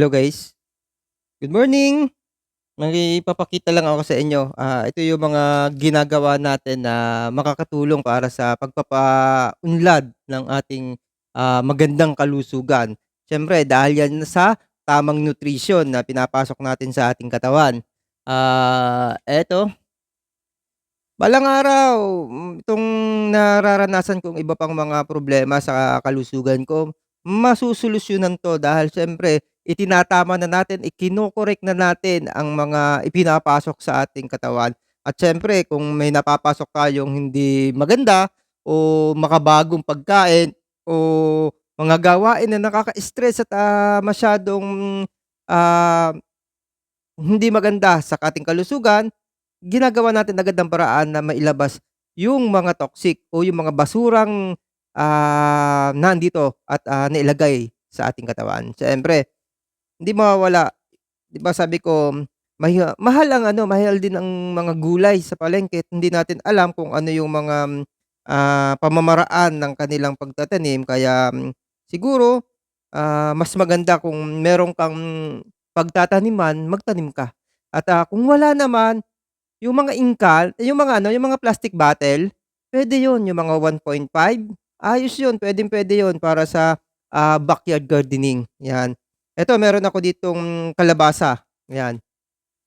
Hello guys. Good morning. May ipapakita lang ako sa inyo. Ah, ito yung mga ginagawa natin na makakatulong para sa pagpapaunlad ng ating, ah, magandang kalusugan. Siyempre dahil yan sa tamang nutrition na pinapasok natin sa ating katawan. Ah, eto balang araw, itong nararanasan kong iba pang mga problema sa kalusugan ko, masusolusyunan 'to dahil siyempre itinatama na natin, ikino-correct na natin ang mga ipinapasok sa ating katawan. At siyempre kung may napapasok tayong hindi maganda o makabagong pagkain o mga gawain na nakaka-stress at, ah, masyadong, ah, hindi maganda sa ating kalusugan, ginagawa natin agad ng paraan na mailabas yung mga toxic o yung mga basurang, ah, nandito at, ah, nailagay sa ating katawan. Siyempre hindi mawawala, 'di ba sabi ko mahiya mahal ang ano, mahal din ang mga gulay sa palengke hindi natin alam kung ano yung mga, ah, pamamaraan ng kanilang pagtatanim. Kaya, siguro, ah, mas maganda kung meron kang pagtataniman, magtanim ka. At, ah, kung wala naman, yung mga ingkal yung mga ano, yung mga plastic bottle, puwede yun, yung mga 1.5, ayos yun, puwedeng-puwede yun para sa, ah, backyard gardening, 'yan. Eto meron ako ditong kalabasa, 'yan.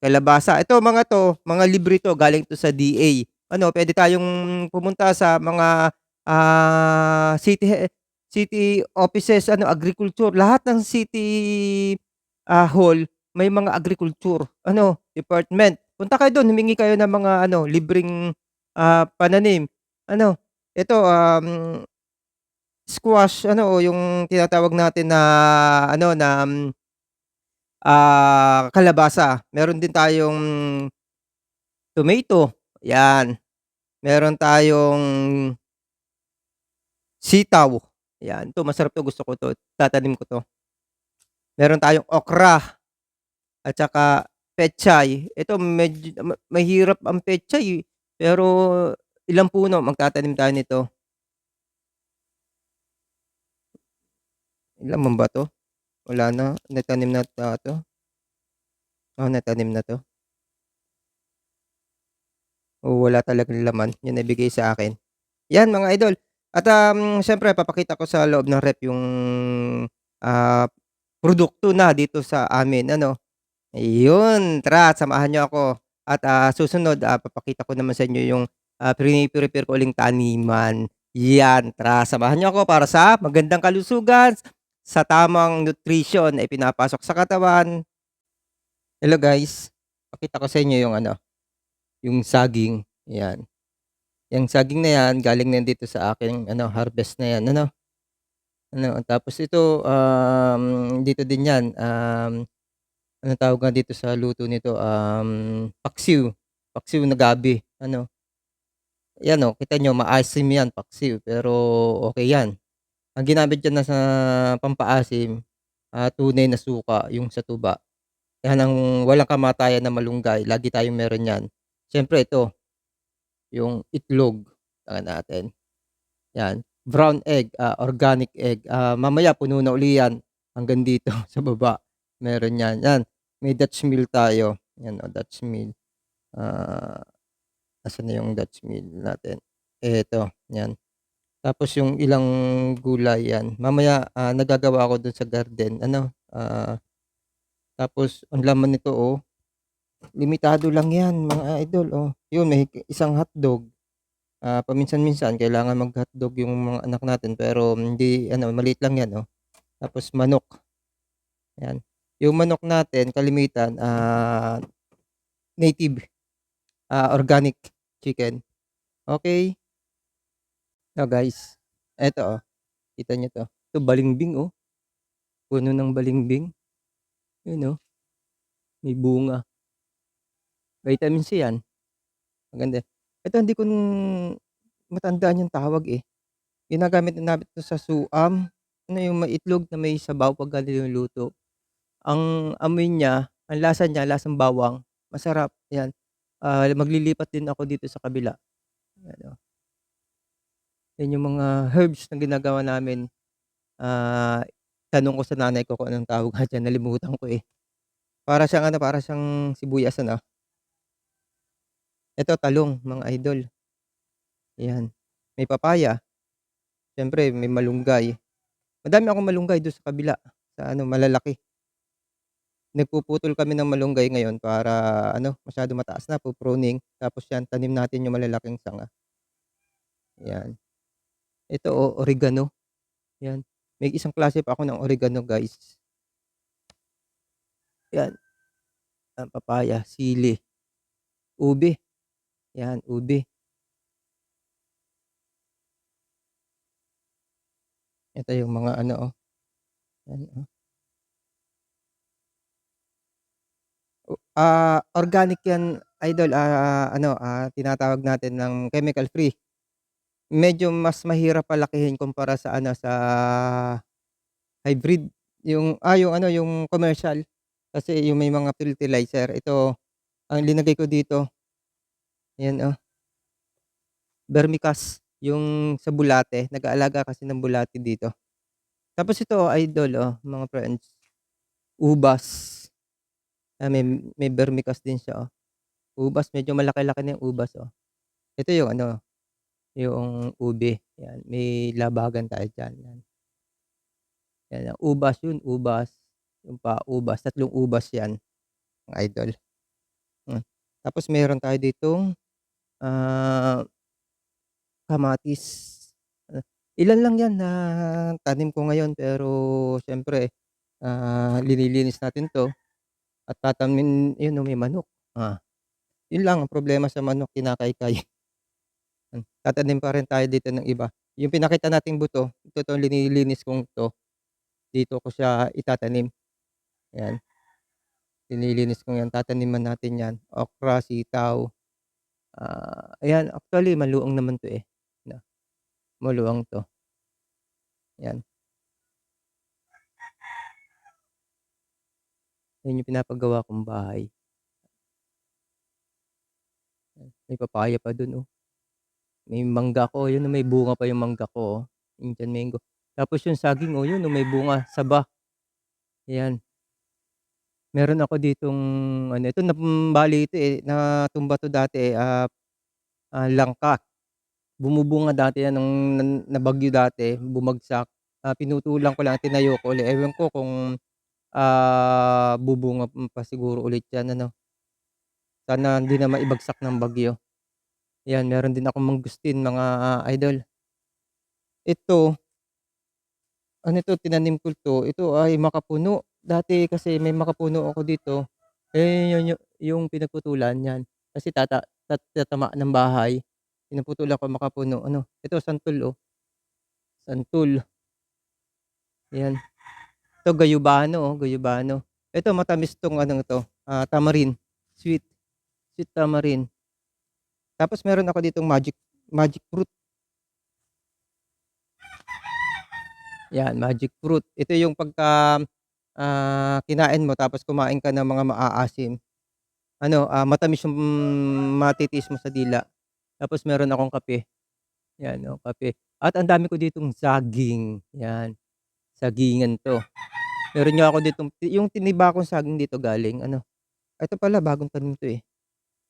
Kalabasa, ito mga 'to, mga libre 'to, galing 'to sa DA. Ano, puwede tayong pumunta sa mga, ah, city city offices, ano, agriculture, lahat ng city, ah, hall may mga agriculture ano, department. Punta kayo dun, humingi kayo ng mga ano, libreng, ah, pananim. Ano, ito, um, squash ano, o yung tinatawag natin na ano, na, hmm, kalabasa. Meron din tayong tomato, 'yan. Meron tayong sitaw, 'yan. 'To masarap 'to, gusto ko 'to, tatanim ko 'to. Meron tayong okra at saka pechay. Ito medyo ma mahirap ang pechay, eh, pero ilang puno magtatanim tayo nito. Ilan man ba 'to? Wala na, natanim na ata 'to. Oo, natanim na 'to. O wala talagang laman, yung naibigay sa akin. 'Yan mga idol, at, um, siyempre papakita ko sa loob ng ref yung, ah, produkto na dito sa amin ano. Ayun, tara samahan niyo ako at, ah, susunod, ah, papakita ko naman sa inyo yung, ah, prini-prepare ko uling taniman. 'Yan, tara samahan niyo ako para sa magandang kalusugan, sa tamang nutrition na ipinapasok sa katawan. Hello guys, pakita ko sa inyo yung ano, yung saging, 'yan. Yang saging na 'yan galing na dito sa aking ano, harvest na 'yan ano. Ano, tapos ito, um, dito din 'yan, um, anong tawag nga dito sa luto nito, um, paksiw, paksiw na gabi ano. 'Yan oh, kita niyo maasim 'yan, paksiw, pero okey 'yan. Ang ginamit diyan na sa pampaasim, ah, tunay na suka, yung sa tuba. 'Yan ang walang kamatayan na malunggay, lagi tayong meron niyan. Siyempre ito, yung itlog, tingnan natin. 'Yan, brown egg, ah, organic egg, ah, mamaya puno na uli 'yan, hanggang dito sa baba meron 'yan. 'Yan, may Dutch mill tayo, 'yan oh, Dutch mill. Ah, nasaan na yung Dutch mill natin? Eto, 'yan. Tapos yung ilang gulay 'yan, mamaya, ah, naggagawa ako dun sa garden ano, ah, tapos ang laman nito, oh, limitado lang 'yan mga idol, oh. Yun may isang hotdog. Ah, paminsan-minsan kailangan mag-hotdog yung mga anak natin pero hindi ano, maliit lang 'yan, oh. Tapos manok, 'yan. Yung manok natin kalimitan, ah, native, ah, organic chicken, okey. Oh, guys, eto, oh, kita niyo 'to, 'to balimbing, oh. Puno ng balimbing. Yun, oh. May bunga. Vitamin C 'yan. Maganda. Ito hindi ko matandaan yung tawag, eh. Ginagamit na namin 'to sa suam, ano yung may itlog na may sabaw 'pagka niluluto. Ang amoy niya, ang lasa niya lasang bawang, masarap 'yan. Ah, maglilipat din ako dito sa kabila. Ayan, oh. Yan yung mga herbs na ginagawa namin, ah, tanong ko sa nanay ko kung anong tawag nga diyan, nalimutan ko, eh. Para siyang ano, para siyang sibuyas ano. Ito talong mga idol. Yan, may papaya. Siyempre may malunggay. Madami akong malunggay dun sa kabila, sa ano malalaki. Nagpuputol kami ng malunggay ngayon para ano, masyadong mataas na, pu-pruning. Tapos yan, tanim natin yung malalaking sanga. Yan. Ito, o oregano. Yan, may isang klase pa ako ng oregano guys. Yan. Ang papaya, sili. Ube. Yan, ube. Ito yung mga ano, oh. Yan, oh. Ah, organic yan idol, ah, ano, ah, tinatawag natin ng chemical free. Medyo mas mahirap palakihin kumpara sa ano, sa hybrid. Yung, ah, yung ano, yung commercial. Kasi yung may mga fertilizer, ito ang linagay ko dito. Yan, oh. Vermicast, yung sa bulate, nag-aalaga kasi ng bulate dito. Tapos ito idol, oh, mga friends, ubas. Ah, may may vermicast din siya, oh. Ubas medyo malaki-laki na yung ubas, oh. Ito yung ano, yung ube, yan, may labagan tayo diyan, yan. Yan, ubas yun, ubas. Yung pa ubas, tatlong ubas yan, mga idol. Hmm, tapos meron tayo ditong, ah, kamatis. Ilan lang yan na tanim ko ngayon pero siyempre, ah, linilinis natin 'to at tatanim yun, may manok, ah. Yun lang ang problema sa manok, kinakaykay. Tatanim pa rin tayo dito ng iba. Yung pinakita nating buto, ito 'tong linilinis kong 'to. Dito ko siya itatanim. Yan. Linilinis ko yan, tataniman natin yan, okra, sitaw. Ah, ayan actually maluang naman 'to, eh, na maluwang 'to. Yan. Yan yung pinapagawa kong bahay. May papaya pa dun, oh. May mangga ako, yun, oh, may bunga pa yung mangga ko, oh, Indian mango. Tapos yung saging, oh, yun, oh, may bunga, saba. Yan. Meron ako ditong ano, ito na bale ito, eh, natumba 'to dati, eh, ah, ah, langka. Bumubunga dati yan nung nabagyo dati, bumagsak. Ah, pinutulan ko lang, tinayo ko uli. Ewan ko kung, ah, bubunga pa siguro ulit yan ano. Sana hindi na maibagsak ng bagyo. Yan, meron din akong mangustin mga idol. Ito ano 'to, tinanim ko 'to, ito ay makapuno. Dati kasi may makapuno ako dito, eh, yun yu yung pinagputulan yan. Kasi tata tat tatamaan ng bahay, pinaputulan ko makapuno ano, ito santol, oh. Santol. Yan. Ito guyabano, oh, guyabano. Ito matamis 'tong anong 'to, ah, tamarind, sweet, sweet tamarind. Tapos meron ako ditong magic magic fruit. Yan, magic fruit. Ito yung pagka, ah, kinain mo tapos kumain ka ng mga maaasim. Ano, ah, matamis yung matitiis mo sa dila. Tapos meron akong kape. Yan, oh, kape. At ang dami ko ditong saging, yan. Sagingan 'to. Meron nga ako ditong yung tiniba kong saging dito galing ano, ito pala bagong tanim 'to, eh.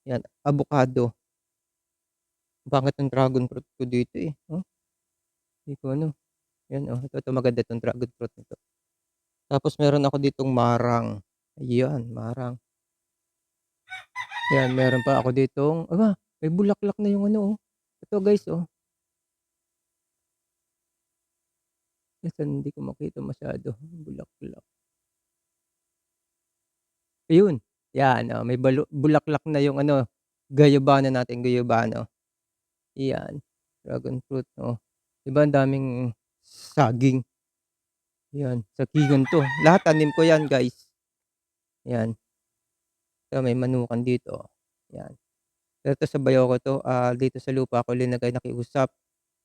Yan, avocado. Ang pangit ng dragon fruit ko dito, eh, oh. Di ko ano. Yan, oh, ito, ito maganda 'tong dragon fruit na 'to. Tapos meron ako ditong marang, ayan, marang. Yan, meron pa ako ditong aba, may bulaklak na yung ano, oh. Ito guys, oh. Nasaan, hindi ko makita masyado, bulaklak. Ayun, yan, oh, may bulaklak na yung ano, guyabano natin, guyabano. Yan, dragon fruit, oh. 'Di ba ang daming saging. Yan, sagingan 'to. Lahat tanim ko yan guys. Yan. Ito may manukan dito, yan. Pero 'to sa bayaw ko 'to, ah, dito sa lupa ko linagay nakiusap.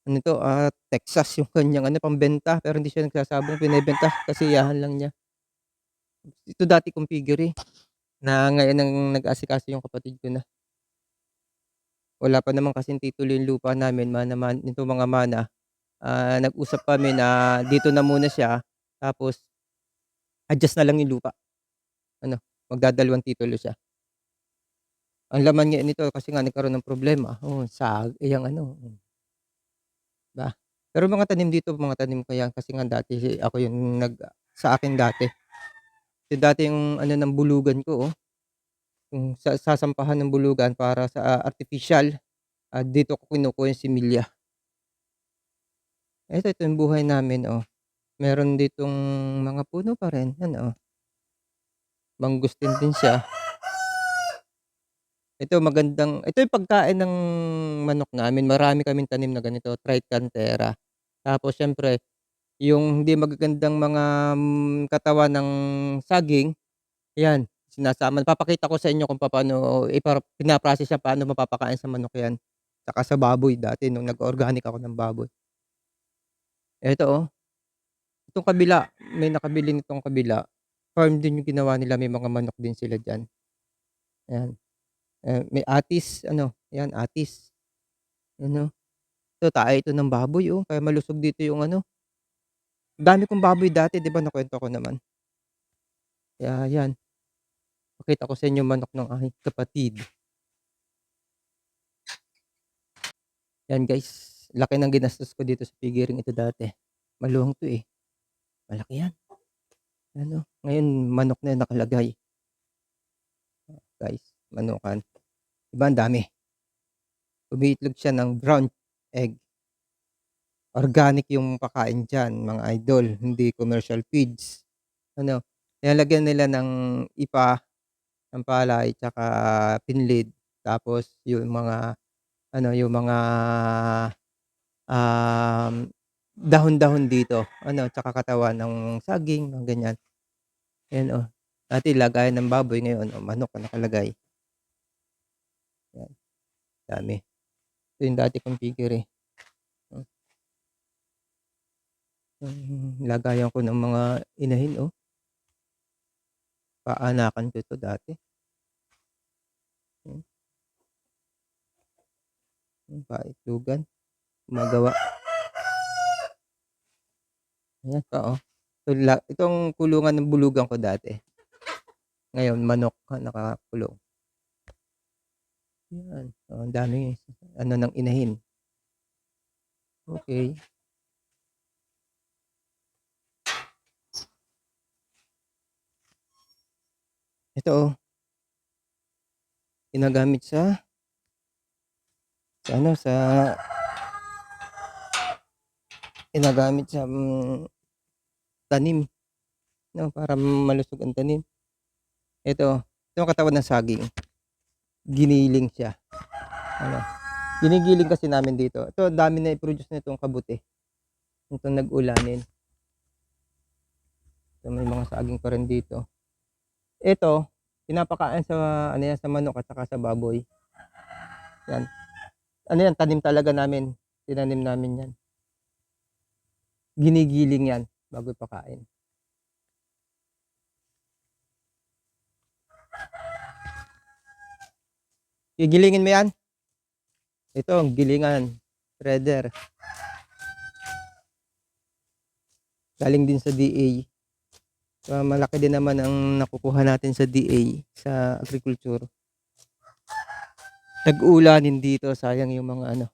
Ano 'to, ah, Texas yung kanyang ano, pambenta pero hindi siya nagsasabong binebenta, kasiyahan lang niya. Ito dati kong piggery, na ngayon ang nag-aasikaso yung kapatid ko na. Wala pa naman kasing titulo yung lupa namin, mana-man itong mga mana, ah, nag-usap kami na dito na muna siya, tapos Adjust na lang yung lupa. Ano, magdadalawang titulo siya. Ang laman nga nito kasi nga nagkaroon ng problema, oo, sa yang ano, hmm. Ba, pero mga tanim dito, mga tanim ko yan kasi nga dati ako yung nag sa akin dati. Yung dati yung ano ng bulugan ko, oh. Yung sa sasampahan ng bulugan para sa artificial, ah, dito ko kinukuha yung similya. Eto, ito yung buhay namin, oh. Meron ditong mga puno pa rin, yan, oh. Mangustin din siya. Ito magandang ito yung pagkain ng manok namin, marami kaming tanim na ganito, triticantera. Tapos siyempre, yung hindi magagandang mga, hmm, katawan ng saging, yan, sinasama papakita ko sa inyo kung papaano ipar pina-process siya, paano mapapakain sa manok yan, tsaka sa baboy dati nung nag-o-organic ako ng baboy. Eto, oh. Itong kabila, may nakabili nitong kabila, farm din yung ginawa nila, may mga manok din sila diyan. Ayan. Eh, may atis ano, 'yan atis. Ano, ito tae ito ng baboy, oh, kaya malusog dito yung ano. Dami kong baboy dati 'di ba nakwento ko naman. Kaya 'yan. Pakita ko sa inyo manok ng aking kapatid. Yan guys, laki ng ginastos ko dito sa pigiring ito dati. Maluwang 'to, eh. Malaki yan. Ano, ngayon manok na yung nakalagay. Guys, manukan. 'Di ba ang dami? Umiitlog siya ng brown egg. Organic yung pakain diyan mga idol, hindi commercial feeds. Ano, nilalagyan nila ng ipa, ng palay tsaka pinlid tapos yung mga ano, yung mga, um, dahon-dahon dito ano, tsaka katawan ng saging, mga ganyan. Ayan, oh, dati lagayan ng baboy ngayon, oh, manok ang nakalagay. Yan, dami. Ito yung dati kong piggery. Hmm. Hmm, lagayan ko ng mga inahin, oh. Paanakan ko ito dati. Hmm. Hmm, paitlogan, gumagawa. Ayan pa, oh. La itong kulungan ng bulugan ko dati. Ngayon manok ang nakakulong. Yan, oh, ang daming ano ng inahin. Okey. Ito, oh. Ginagamit sa sa ano, sa ginagamit sa, hmm, tanim, 'no, para malusog ang tanim. Ito, ito yung katawan ng saging. Giniling siya. Ano, ginigiling kasi namin dito. Ito ang dami na-i-produce nitong kabuti. Nitong nag-ulanin. So, may mga saging pa rin dito. Ito, pinapakain sa ano yan, sa manok at saka sa baboy. Yan. Ano yan, tanim talaga namin. Tinanim namin yan. Ginigiling yan bago ipakain. Gigilingin mo yan? Ito, gilingan. Shredder. Galing din sa DA. So, malaki din naman ang nakukuha natin sa DA, sa agriculture. Tag-ulanin dito, sayang yung mga ano,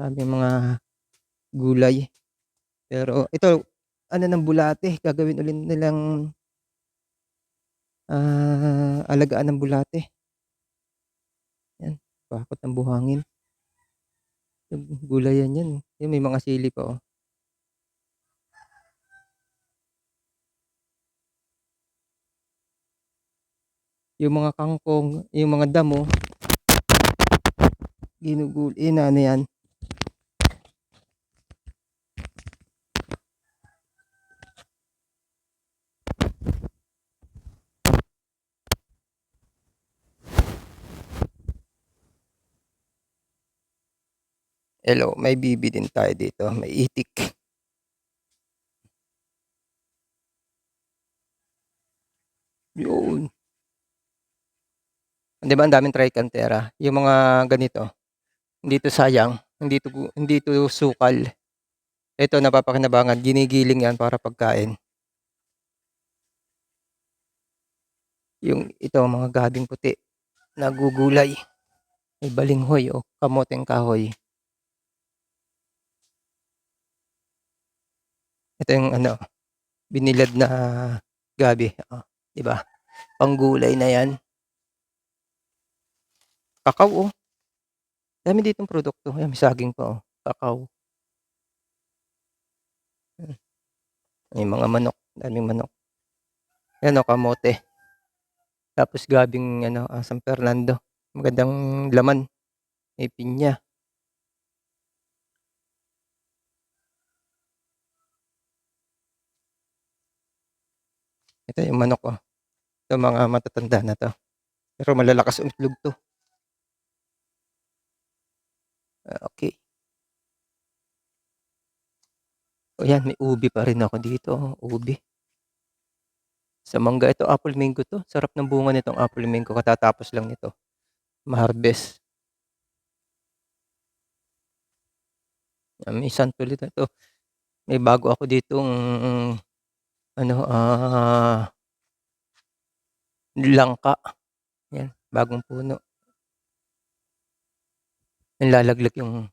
aming mga gulay. Pero ito, ano ng bulate, gagawin ulit nilang ah, alagaan ng bulate. Yan, bakot ng buhangin. Gulayan yan, yan may mga sili pa, oh. Yung mga kangkong, yung mga damo ginugul inaano yan. Hello, may bibi din tayo dito, may itik. Yun. 'Di ba ang daming triticantera, yung mga ganito, hindi 'to sayang, hindi 'to hindi 'to sukal. Ito napapakinabangan, ginigiling yan para pagkain. Yung ito mga gabing puti, nagugulay. May balinghoy o kamoteng kahoy. Ito yung ano, binilad na gabi, oh, 'di ba? Panggulay na 'yan. Kakao, oh. Dami ditong produkto, ayan may saging pa, oh, kakao. Hmm. May mga manok, daming manok. Ayan, oh, kamote. Tapos gabing ano, ah, San Fernando, magandang laman, may pinya. Ito yung manok, oh. Ito mga matatanda na 'to. Pero malalakas umitlog 'to. Ah, okey. Oh, 'yan may ubi pa rin ako dito, ubi. Sa mangga ito, apple mango 'to, sarap ng bunga nitong apple mango katatapos lang nito, ma-harvest. Ah, may santol dito, ito. May bago ako ditong ano, ah langka. 'Yan, bagong puno. Nilalaglag yung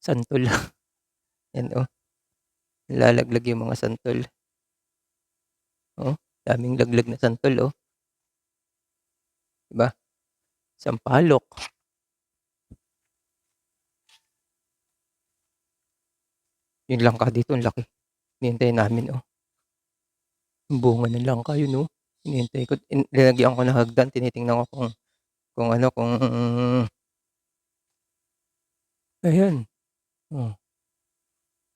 santol. 'Yan, oh. Nilalaglag yung mga santol. Oh, daming laglag na santol, oh. 'Di ba? Sampalok. Yung langka dito ang laki. Hinihintay namin, oh. Bunga ng langka yun, oh. Hinihintay ko, nilagyan ko ng hagdan, tinitingnan ko kung kung ano, kung Ayan, oh.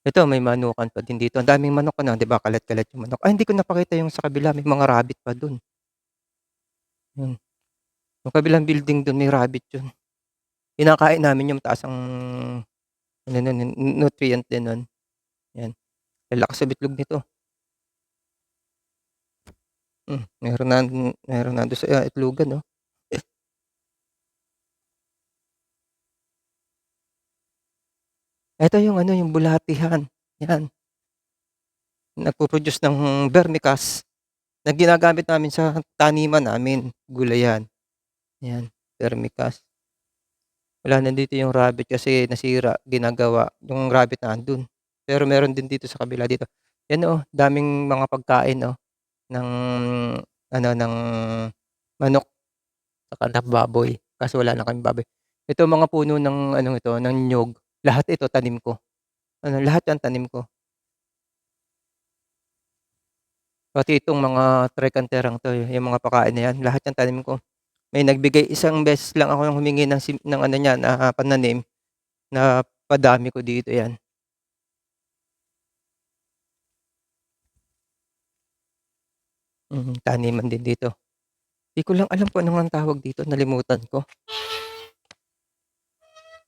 Ito may manukan pa din dito, ang daming manok ano, 'di ba kalat-kalat yung manok. Ay hindi ko napakita yung sa kabila, may mga rabbit pa dun. Yun. Yung kabilang building dun may rabbit yun. Kinakain namin yung taas ang ano nun, nutrient din nun. 'Yan, lalakas sa bitlog nito. Hmm, meron na meron na dun sa itlogan, oh. Ito yung ano, yung bulatihan, 'yan. Nagpo-produce ng vermicast na ginagamit namin sa taniman namin, gulayan. 'Yan, vermicast. Wala na dito yung rabbit kasi nasira, ginagawa, yung rabbit nandun. Pero meron din dito sa kabila dito. 'Yan, oh, daming mga pagkain, oh, ng ano, ng manok saka ng baboy, kaso wala na kaming baboy. Ito mga puno ng anong ito, ng niyog, lahat ito tanim ko. Ano, lahat 'yan tanim ko. Pati itong mga trekanterang 'to, yung mga pakain na 'yan, lahat 'yan tanim ko. May nagbigay isang beses lang ako ng humingi ng ng ano niyan, ah, pananim, napadami ko dito 'yan. Mm, taniman din dito. 'Di ko lang alam kung ano ngang tawag dito, nalimutan ko.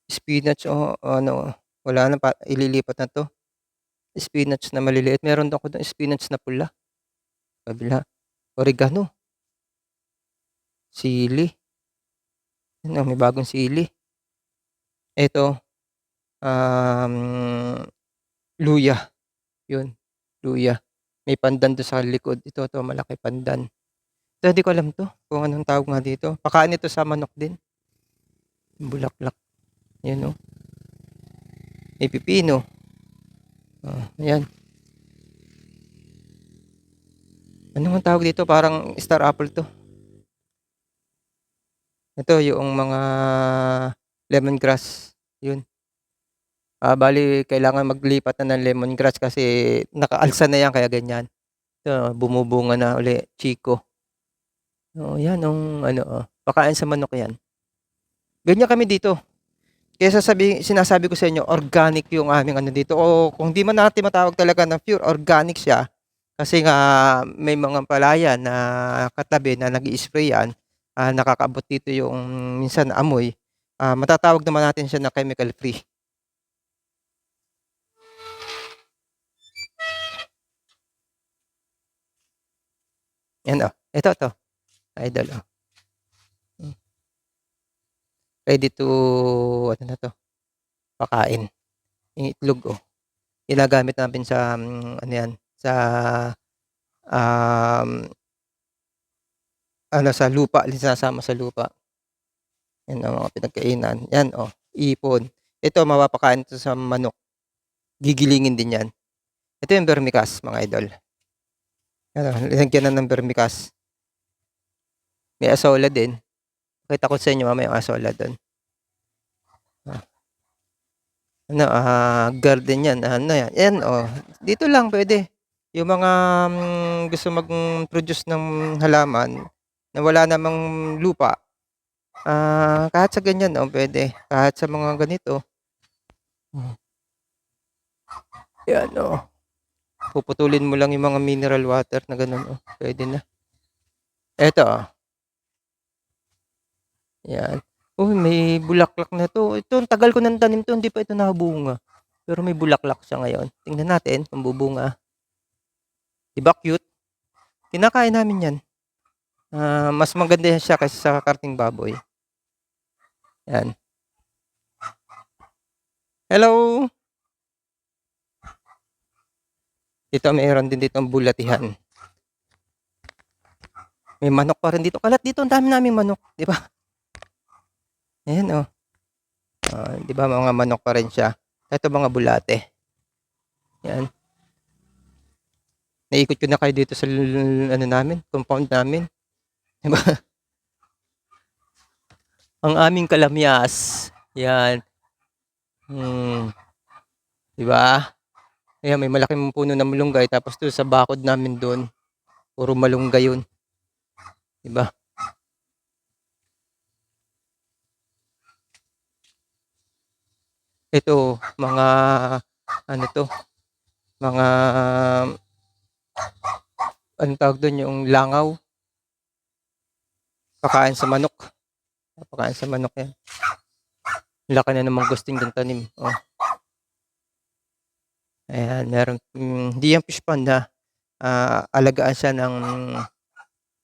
Spinach o ano, wala na pa ililipat na 'to. Spinach na maliliit, meron ako dun spinach na pula. Kabila, oregano. Sili. Ano, may bagong sili. Ito, um, luya, yun, luya. May pandan dun sa likod, ito 'to malaki pandan. Ito di ko alam 'to, kung anong tawag nga dito, pakain ito sa manok din. Bulaklak, 'yan, oh. May pipino. Oh, ayan. Ano ngang tawag dito, parang star apple 'to. Ito yoong mga lemongrass, yun. Ah, bale kailangan maglipat na ng lemongrass kasi nakaalsa na 'yan kaya ganyan. Ito bumubunga na uli, chiko. Oo, 'yan yung ano, oh, pakain sa manok 'yan. Ganyan kami dito. Kaya sasabi sinasabi ko sa inyo organic yung aming ano dito. O kung di man natin matawag talaga na pure organic siya, kasi nga may mga palayan na katabi na nag-i-spray-yan, ah, nakakaabot dito yung minsan amoy, ah, matatawag naman natin siya na chemical free. 'Yan, oh, ito 'to, idol, oh. Ready to ano na 'to, pakain. Yung itlog, oh, ginagamit namin sa, hmm, ano 'yan, sa, um ano, sa lupa, sinasama sa lupa. Yan ang mga pinagkainan. Yan, oh, ipon. Ito, mapapakain ito sa manok. Gigilingin din yan. Ito yung vermicast, mga idol. Ano, lagyan na ng vermicast. May asola din. Pakita ko sa inyo mamaya yung asola doon. Ah. Ano, ah, garden yan. Ano yan? Yan, oh. Dito lang pwede. Yung mga mm, gusto mag-produce ng halaman na wala namang lupa, ah, kahit sa ganyan, oh, pwede. Kahit sa mga ganito. Hmm. Yan, oh. Puputulin mo lang yung mga mineral water na ganun, oh. Pwede na. Eto, oh. Yan. Uy, may bulaklak na to. Ito, tagal ko nang tanim to, hindi pa ito nakabunga. Pero may bulaklak siya ngayon. Tingnan natin kung bubunga. Diba cute? Kinakain namin yan. Ah, mas maganda siya kaysa sa karting baboy. Yan. Hello. Dito mayroon din dito ang bulatihan. May manok pa rin dito. Kalat dito, ang dami naming manok, di ba? Ayan oh. Ah, di ba mga manok pa rin siya. Ito mga bulate. Yan. Naikot ko na kayo dito sa ano namin, compound namin. Di ba? Ang aming kalamyas. Yan. Hmm. Di ba? Ayan, may malaking puno ng malunggay. Tapos doon sa bakod namin doon, puro malunggay yun. Di ba? Ito, mga, ano to, mga, ano tawag doon, yung langaw. Pakain sa manok. Pakain sa manok yan. Laki na namang gusting ng tanim. Oh. Ayan, meron, mm, hindi yan fish pond ha. Ah, alagaan siya ng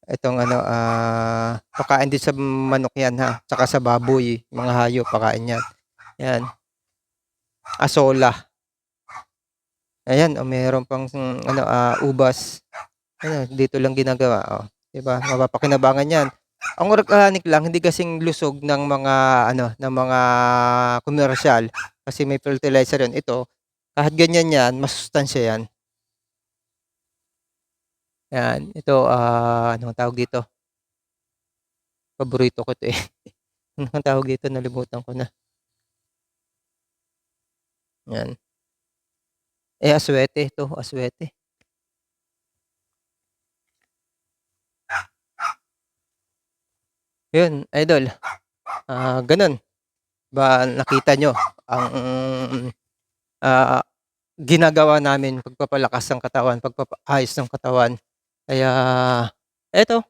itong ano, ah, pakain din sa manok yan ha. Tsaka sa baboy, mga hayop, pakain yan. Yan. Asola. Ayan, oh, meron pang ano, ah, ubas. Ano, dito lang ginagawa. Oh. 'Di ba? Mapapakinabangan yan. Ang organic lang, hindi kasing lusog ng mga ano, ng mga komersyal kasi may fertilizer yun. Ito, kahit ganyan yan, masustansya yan. Yan, ito, ah, anong tawag dito? Paborito ko ito eh. Anong tawag dito? Nalimutan ko na. Yan. Eh, aswete ito, aswete. Yun, idol. Ah, ganun. Ba nakita nyo ang ah, ginagawa namin pagpapalakas ng katawan, pagpapaayos ng katawan. Kaya eto.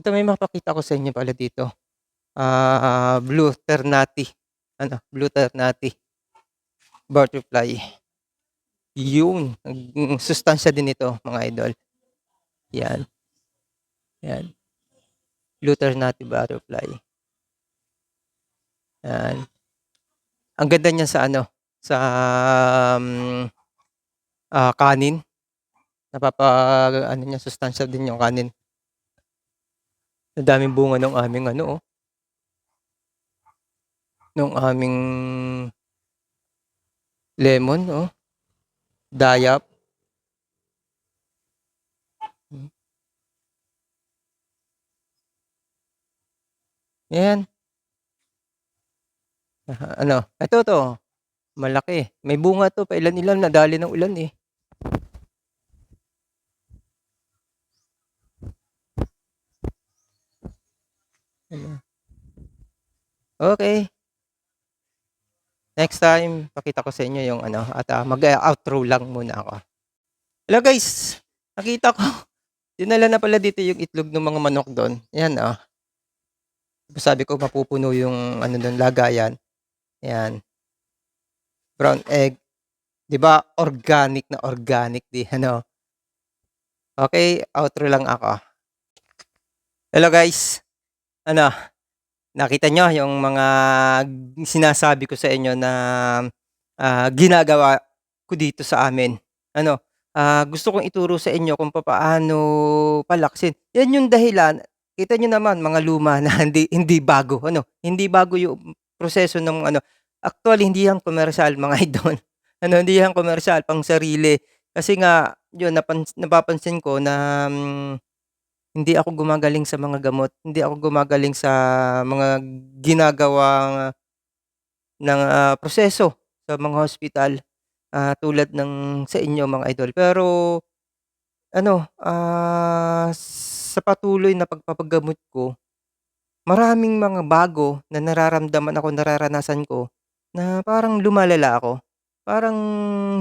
Ito may mapakita ko sa inyo pala dito. Ah, blue ternati. Ano, blue ternati. Butterfly. Yun, ang sustansya din ito, mga idol. Yan. Yan. Blue ternati butterfly. Yan. Ang ganda niya sa ano, sa um, ah, kanin. Napapa ano niya, sustansya din yung kanin. Ang daming bunga ng aming ano oh. Nung aming lemon oh. Dayap. Hmm. Yan. Ah, ano, ito to. Malaki. May bunga to, pailan-ilan nadali ng ulan eh. Ano. Okay. Next time, pakita ko sa inyo yung ano, at ah, mag-outro lang muna ako. Hello guys, nakita ko, dinala na pala dito yung itlog ng mga manok doon. Yan oh. Sabi ko mapupuno yung ano doon, lagayan. Yan. Brown egg. 'Di ba organic na organic di ano. Okay, outro lang ako. Hello guys. Ano, nakita nyo yung mga sinasabi ko sa inyo na ah, ginagawa ko dito sa amin. Ano, ah, gusto kong ituro sa inyo kung papaano palaksin. Yan yung dahilan kita niyo naman mga luma na hindi hindi bago ano, hindi bago yung proseso ng ano actually hindi yan komersiyal mga idol. Ano, hindi yan komersiyal, pang-sarili. Kasi nga yun napans napapansin ko na, hmm, hindi ako gumagaling sa mga gamot, hindi ako gumagaling sa mga ginagawang ng, ah, proseso sa mga hospital, ah, tulad ng sa inyo mga idol. Pero ano, ah, sa patuloy na pagpapagamot ko, maraming mga bago na nararamdaman ako, nararanasan ko, na parang lumalala ako. Parang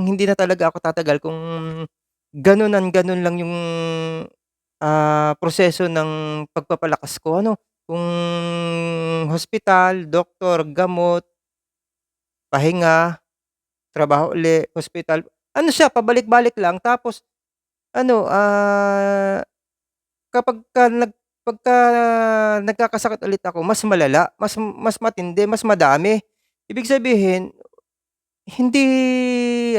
hindi na talaga ako tatagal kung gano'n ng gano'n lang yung, ah, proseso ng pagpapalakas ko ano, kung hospital, doktor, gamot, pahinga, trabaho uli, hospital, ano siya pabalik-balik lang tapos ano, ah, kapagka nag pagka nagkakasakit ulit ako mas malala, mas mas matindi, mas madami. Ibig sabihin, hindi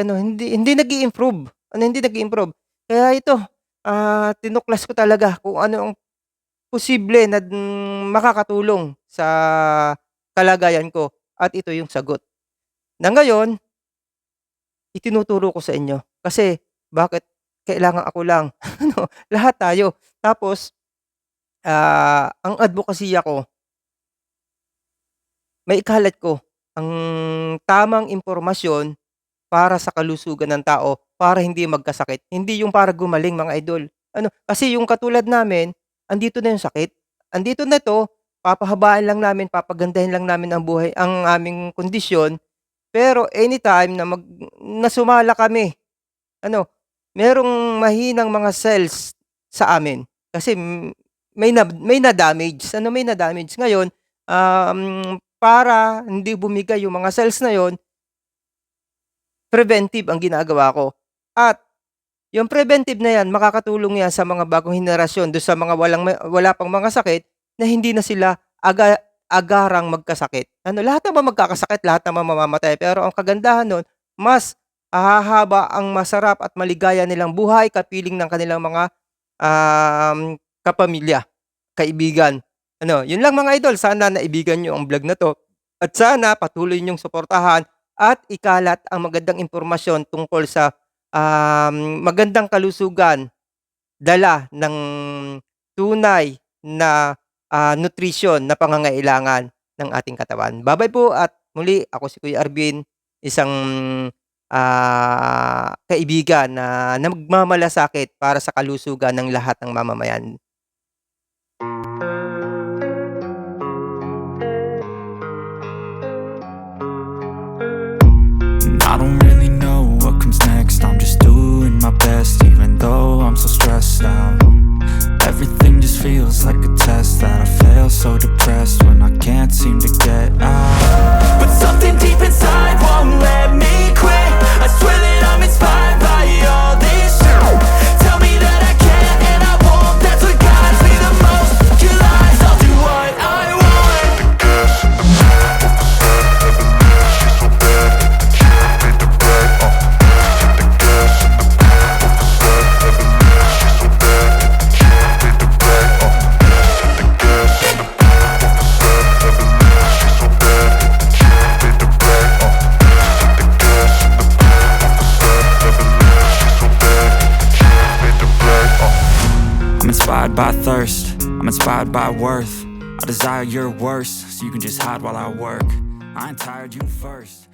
ano, hindi hindi nag-i-improve, ano, hindi nag-i-improve. Kaya ito, ah, tinuklas ko talaga kung ano ang posible na makakatulong sa kalagayan ko at ito yung sagot. Na ngayon itinuturo ko sa inyo. Kasi bakit kailangan ako lang, ano, lahat tayo. Tapos, ah, ang adbokasiya ko maikalat ko ang tamang impormasyon para sa kalusugan ng tao, para hindi magkasakit. Hindi yung para gumaling mga idol. Ano, kasi yung katulad namin, andito na yung sakit. Andito na 'to, papahabaan lang namin, papagandahin lang namin ang buhay ang aming kondisyon. Pero anytime na mag na sumala kami, ano, merong mahinang mga cells sa amin. Kasi may na may na-damage, ano, may na-damage. Ngayon, um, para hindi bumigay yung mga cells na yun preventive ang ginagawa ko. At yung preventive na yan, makakatulong yan sa mga bagong henerasyon, do'n sa mga walang wala pang mga sakit na hindi na sila aga agarang magkasakit. Ano, lahat naman magkakasakit, lahat naman mamamatay. Pero ang kagandahan nun, mas hahaba ang masarap at maligaya nilang buhay kapiling ng kanilang mga, um, kapamilya, kaibigan. Ano, yun lang mga idol, sana naibigan niyo ang vlog na 'to at sana patuloy niyong suportahan at ikalat ang magandang impormasyon tungkol sa, um, magandang kalusugan, dala ng tunay na, ah, nutrisyon na pangangailangan ng ating katawan. Ba-bye po at muli ako si Kuya Arvin, isang, ah, kaibigan na nagmamalasakit para sa kalusugan ng lahat ng mamamayan. I don't my best, even though I'm so stressed out. Everything just feels like a test that I fail. So depressed Inspired by worth. I desire your worst, so you can just hide while I work. I ain't tired, you first.